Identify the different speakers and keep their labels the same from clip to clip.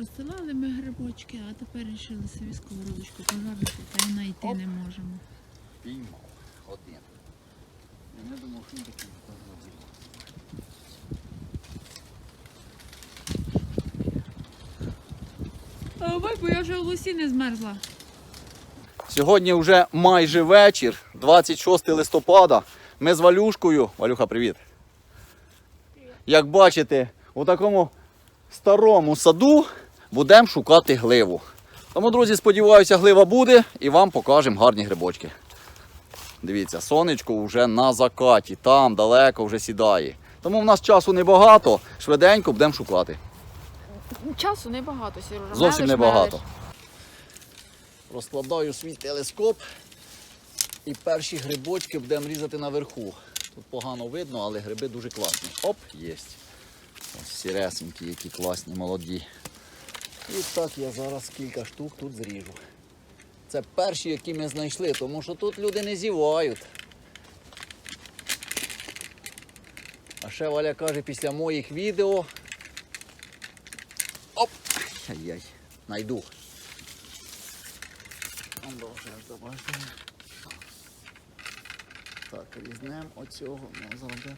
Speaker 1: розсилали ми грибочки, а тепер вирішили собі сковородочку пожарити, та й знайти не можемо.
Speaker 2: Піймав. Один. Я не думав, що він такий зробив.
Speaker 1: А бо я вже в лосі не змерзла.
Speaker 2: Сьогодні вже майже вечір, 26 листопада. Ми з Валюшкою. Валюха, привіт. Як бачите, у такому старому саду будемо шукати гливу. Тому, друзі, сподіваюся, глива буде і вам покажемо гарні грибочки. Дивіться, сонечко вже на закаті, там далеко вже сідає. Тому в нас часу небагато, швиденько будемо шукати.
Speaker 1: Часу небагато, Сережа.
Speaker 2: Зовсім небагато. Розкладаю свій телескоп і перші грибочки будемо різати наверху. Тут погано видно, але гриби дуже класні. Оп, є. Ось сіресенькі, які класні, молоді. І так я зараз кілька штук тут зріжу. Це перші, які ми знайшли, тому що тут люди не зівають. А ще Валя каже, після моїх відео. Оп! Ай-яй, найду. Он. Так, різнем оцього. Ну, зараз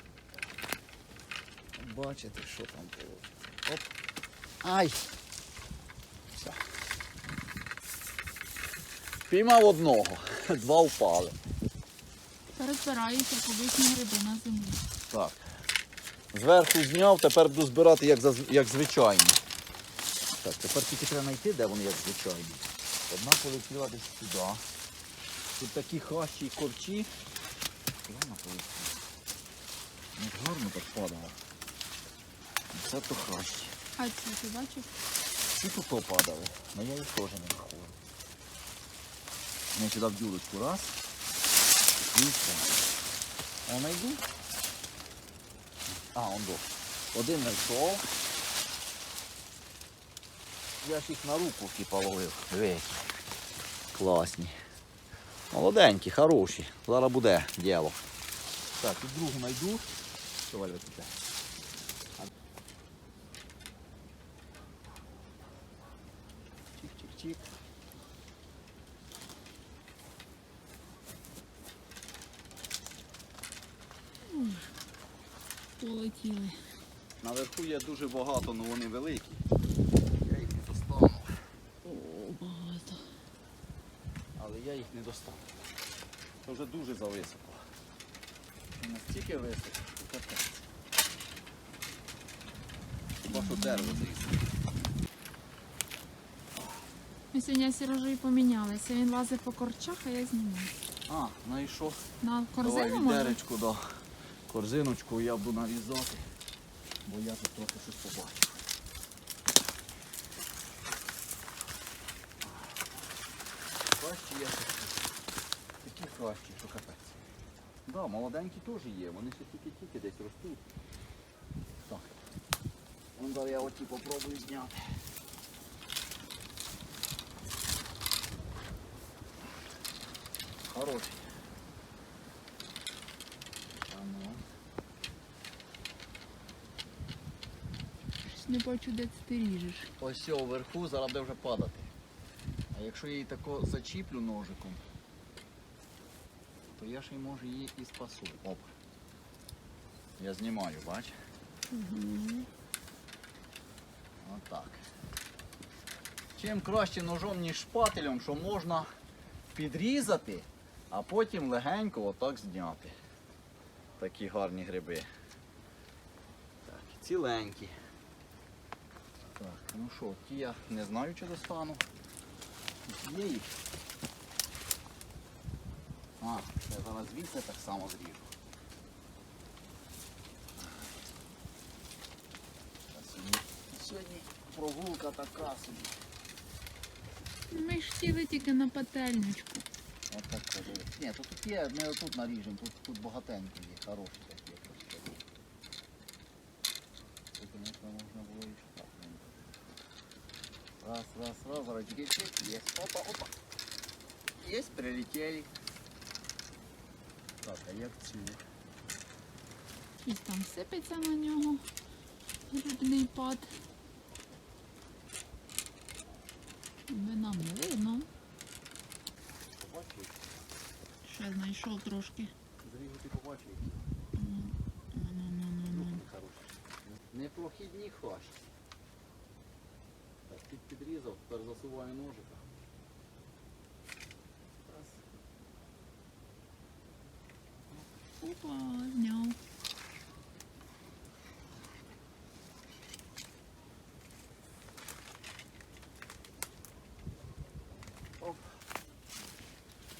Speaker 2: бачите, що там було. Оп. Ай! Піймав одного, два впали.
Speaker 1: Перезбираюся побичні гриби на землі.
Speaker 2: Так. Зверху зняв, тепер буду збирати як, заз- як звичайно. Так, тепер тільки треба знайти, де вони як звичайні. Одна полетіла десь сюди. Тут такі хащі і корчі. Куди вона полетіла? Ну, гарно так падало. Це то хащі.
Speaker 1: А ці ти бачив?
Speaker 2: Всі тут падали, але я їх теж не рахую. Я сюди в дюрочку раз. І все. А найду. А, он до. Один знайшов. Я ж їх на руку типа ловив. Диви. Класні. Молоденькі, хороші. Зараз буде діло. Так, і другу знайду. Що Валя таке? Чик-чик-чик.
Speaker 1: Полетіли.
Speaker 2: Наверху є дуже багато, але вони великі. Я їх не достану.
Speaker 1: О, багато.
Speaker 2: Але я їх не достану. Це вже дуже зависоко. Настільки високо, що капець. Хіба що дерево зрізати.
Speaker 1: Ми сьогодні з Сережею помінялися. Він лазив по корчах, а я знімаю.
Speaker 2: А, знайшов.
Speaker 1: На
Speaker 2: Давай
Speaker 1: корзину може?
Speaker 2: відеречку, да. Корзиночку я буду нарізати, бо я тут трохи щось побачив. Кращі є такі. Такі кращі, що капець. Да, молоденькі теж є, вони ще тільки-тільки десь ростуть. Так. Вон зараз я оті попробую зняти. Хороший. А ну.
Speaker 1: Щось Не бачу, де це ти ріжеш.
Speaker 2: Ось цього вверху зараз буде вже падати. А якщо я її тако зачіплю ножиком, то я ще й можу її і спасу. Оп. Я знімаю, бач?
Speaker 1: Угу.
Speaker 2: Отак. Чим краще ножом, ніж шпателем, що можна підрізати, а потім легенько отак зняти. Такі гарні гриби. Так, ціленькі. Так, ну що, ті я не знаю, чи достану. Є їх. А, я зараз звідси так само зріжу. Сьогодні, прогулка така собі.
Speaker 1: Ми ж хотіли тільки на пательничку.
Speaker 2: Отак кажу. Ні, то тут є, ми отут наріжемо, тут, тут багатенько є, хороші такі просто. Тут, звісно, можна було і шпатлем. Раз, раз, раз, чик, є. Опа, опа. Є, прилетіли. Так, а як ці?
Speaker 1: Щось там сипеться на нього. Грибний пад. Ви нам не видно. Ще знайшов трошки.
Speaker 2: Зрігу ти побачив.
Speaker 1: Ну, ну, ну, ну, ну.
Speaker 2: Непрохідні хащі. Так, під підрізав, тепер засуваю ножика. Раз.
Speaker 1: Опа, зняв.
Speaker 2: Оп.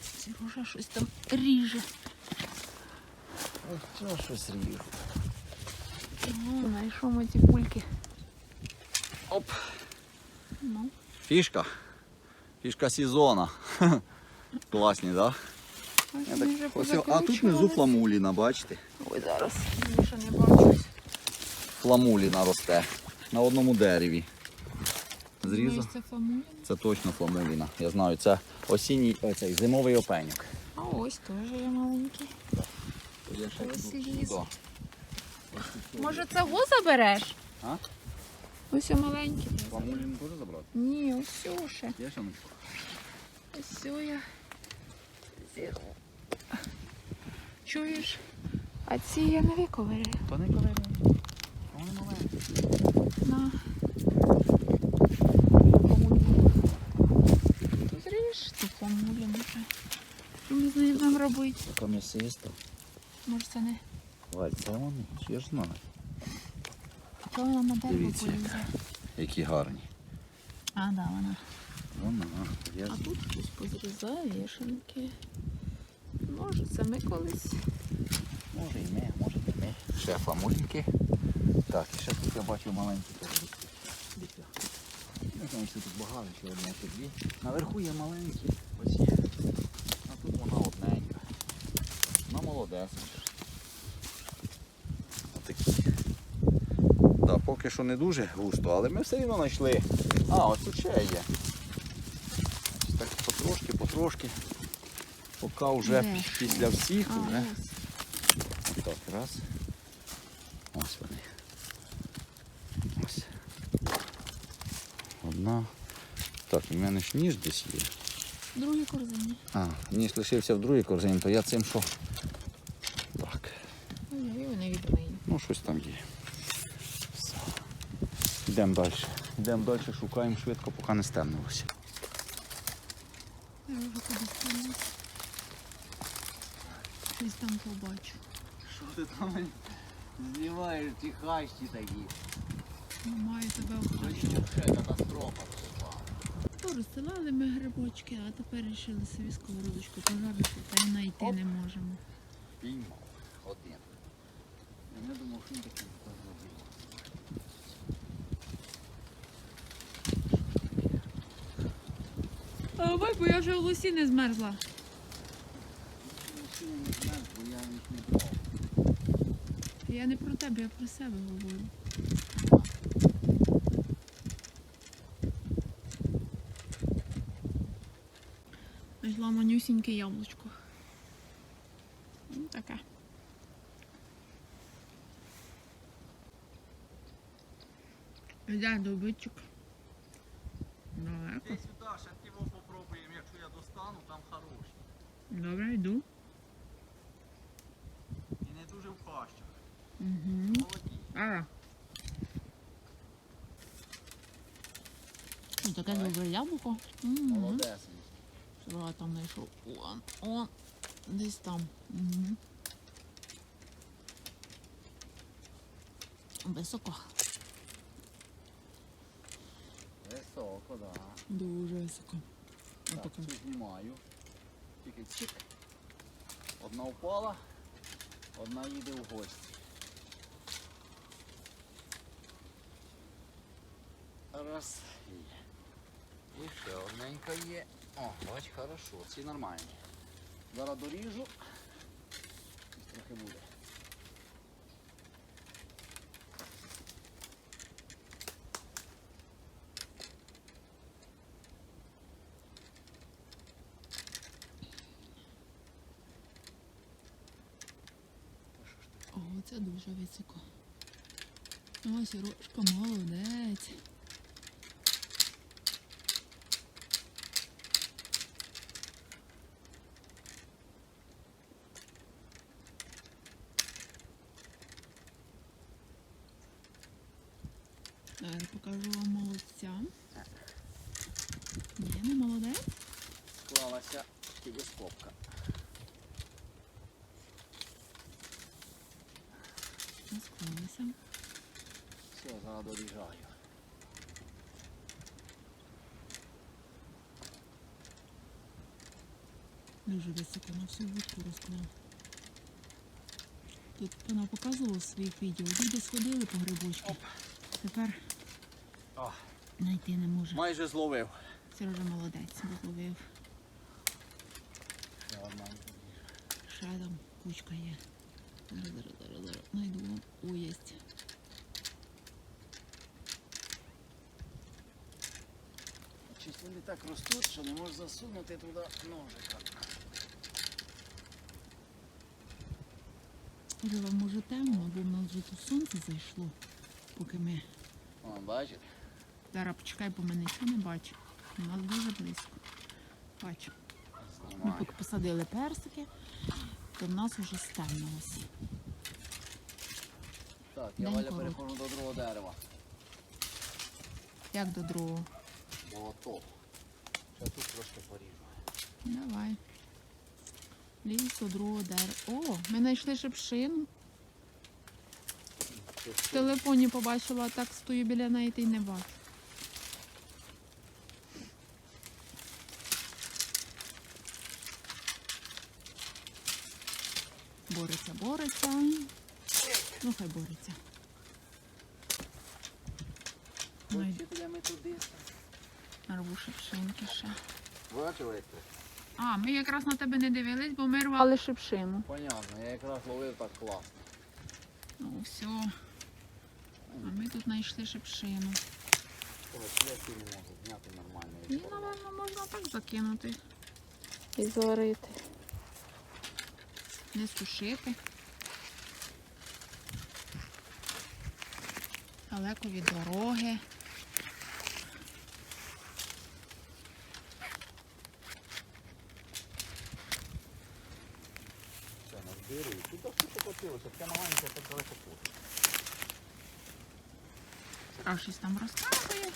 Speaker 1: Сережа щось там ріже.
Speaker 2: Ось цього щось ріжу.
Speaker 1: Ну, знайшов ми ці кульки.
Speaker 2: Оп.
Speaker 1: Ну,
Speaker 2: Фішка. Фішка сезона. Класні, так? Да?
Speaker 1: вже
Speaker 2: Ось, а тут внизу фламуліна, бачите?
Speaker 1: Ой, зараз. Більше не бачу.
Speaker 2: Фламуліна росте на одному дереві. Зрізав.
Speaker 1: Це фламулін.
Speaker 2: Це точно фламуліна. Я знаю, це осінній, о, цей зимовий опеньок.
Speaker 1: А ось теж є маленький. Ось ліз. Може це го забереш?
Speaker 2: А?
Speaker 1: Ось маленький.
Speaker 2: Фламуліну теж забрати?
Speaker 1: Ні, ось ще.
Speaker 2: Є сонечко?
Speaker 1: Ось я. зірву. Чуєш? А ці я не виковиряю.
Speaker 2: То не коли. Вони маленькі.
Speaker 1: На. Зріж ти помулім вже. Що ми з будемо робити?
Speaker 2: Така м'ясиста.
Speaker 1: Може це не.
Speaker 2: Валь, це вони, чи ж знаю.
Speaker 1: Яка вона на дерево
Speaker 2: Дивіться,
Speaker 1: полізе?
Speaker 2: Які гарні.
Speaker 1: А, да, вона.
Speaker 2: Вона, я
Speaker 1: А тут хтось позрізає вішенки. Може, це ми колись.
Speaker 2: Може і ми, може і ми. Ще фламулінки. Так, і ще тут я бачив маленькі. Дивіться. Не знаю, чи тут багато, чи одне, чи дві. Наверху є маленькі, ось є. А тут вона одненька. Вона молодесенька. Отакі. Так, поки що не дуже густо, але ми все рівно знайшли. А, ось тут ще є. Ось так потрошки, потрошки. Поки вже
Speaker 1: Де?
Speaker 2: після всіх
Speaker 1: А,
Speaker 2: вже.
Speaker 1: ось.
Speaker 2: Так, раз. Ось вони. Ось. Одна. Так, у мене ж ніж десь є.
Speaker 1: В другій корзині.
Speaker 2: А, ніж лишився в другій корзині, то я цим що? Так,
Speaker 1: Ой, я його не відмию.
Speaker 2: ну щось там є. Йдемо далі. Йдемо далі, шукаємо швидко, поки не стемнилося.
Speaker 1: Я вже кудись там. Щось там побачу.
Speaker 2: Що ти там знімаєш ті хащі такі?
Speaker 1: Маю тебе охочу.
Speaker 2: Ще катастрофа.
Speaker 1: То розсилали ми грибочки, а тепер вирішили собі сковородочку пожарити, та й знайти не можемо.
Speaker 2: Піймав. Один. Я не думав, що він такий
Speaker 1: Бай, бо я вже в лосі не змерзла.
Speaker 2: Я не
Speaker 1: про тебе, я про себе говорю. Знайшла манюсіньке яблучко. Таке. Йде добитчик. Далеко.
Speaker 2: Ти сюди, ще його попробуємо, якщо я достану, там хороші.
Speaker 1: Добре, йду.
Speaker 2: І не дуже в хащах.
Speaker 1: Угу.
Speaker 2: Молоді.
Speaker 1: А. Ну, таке
Speaker 2: Давай.
Speaker 1: добре яблуко. Угу.
Speaker 2: Молодесенький.
Speaker 1: Що я там знайшов? Он, он, десь там. Угу. Високо.
Speaker 2: Високо, да.
Speaker 1: Дуже високо.
Speaker 2: Так,
Speaker 1: Отаке.
Speaker 2: цю знімаю. Тільки чик. Одна впала, одна їде в гості. Раз. І ще одненька є. О, бач, хорошо, ці нормальні. Зараз доріжу. Трохи буде.
Speaker 1: О, це дуже високо. Ось рожка молодець. Розклалися.
Speaker 2: Все, зараз доріжаю.
Speaker 1: Дуже високо на всю вудку розклав. Тут вона показувала в своїх відео. Люди сходили по грибочки. Тепер знайти не може.
Speaker 2: Майже зловив.
Speaker 1: Сережа молодець, бо зловив.
Speaker 2: Ще
Speaker 1: там кучка є. Зараз, зараз, зараз, зараз. Найду вам. О, єсть.
Speaker 2: Щось вони так ростуть, що не можеш засунути туди ножика.
Speaker 1: Можливо, може темно, бо в нас вже тут сонце зайшло, поки ми.
Speaker 2: О, бачите?
Speaker 1: Зараз почекай, бо ми нічого не бачимо. У нас дуже близько. Бачу. Ми поки посадили персики, то в нас вже стемнилося.
Speaker 2: Так, я
Speaker 1: День
Speaker 2: Валя переходжу до другого дерева.
Speaker 1: Як до другого?
Speaker 2: Того. Ще тут трошки поріжу.
Speaker 1: Давай. Лізь до другого дерева. О, ми знайшли шипшину. В телефоні побачила, а так стою біля неї та й не бачу. Бореться, бореться. Ну, хай бореться. Най-
Speaker 2: Вчителя ми туди.
Speaker 1: Нарву шипшинки ще.
Speaker 2: Бачили?
Speaker 1: А, ми якраз на тебе не дивились, бо ми рвали шипшину.
Speaker 2: Понятно, я якраз ловив так класно.
Speaker 1: Ну, все. А ми тут знайшли шипшину. Її, напевно, можна так закинути. І зварити. Не сушити. Далеко від дороги.
Speaker 2: Це назбирую. Тут все покотилося, таке маленьке, так далеко поти.
Speaker 1: А щось там розказує.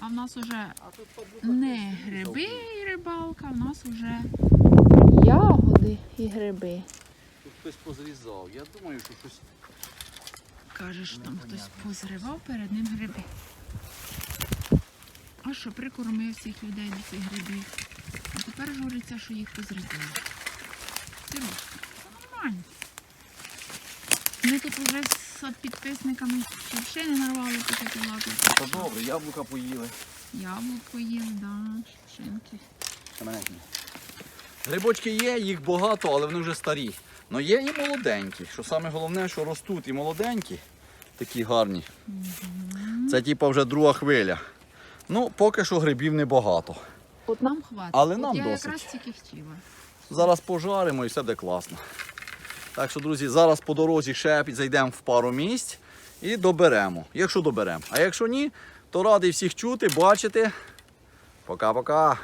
Speaker 1: А в нас уже не гриби і рибалка, в нас уже ягоди і гриби.
Speaker 2: Тут хтось позрізав. Я думаю, що щось
Speaker 1: Каже, що там хтось позривав перед ним гриби. А що, прикормив всіх людей до цих грибів. А тепер журиться, що їх. Сирочка, це нормально. Ми тут вже з підписниками шипшини нарвали таке кілати.
Speaker 2: Та добре, яблука поїли.
Speaker 1: Яблуко їли, да, шипшинки.
Speaker 2: Грибочки є, їх багато, але вони вже старі. Ну є і молоденькі. Що саме головне, що ростуть і молоденькі, такі гарні. Це типа вже друга хвиля. Ну, поки що грибів небагато.
Speaker 1: От нам хватить.
Speaker 2: Але
Speaker 1: От
Speaker 2: нам
Speaker 1: я
Speaker 2: досить.
Speaker 1: якраз тільки хотіла.
Speaker 2: Зараз пожаримо і все буде класно. Так що, друзі, зараз по дорозі ще зайдемо в пару місць і доберемо. Якщо доберемо. А якщо ні, то радий всіх чути, бачити. Пока-пока.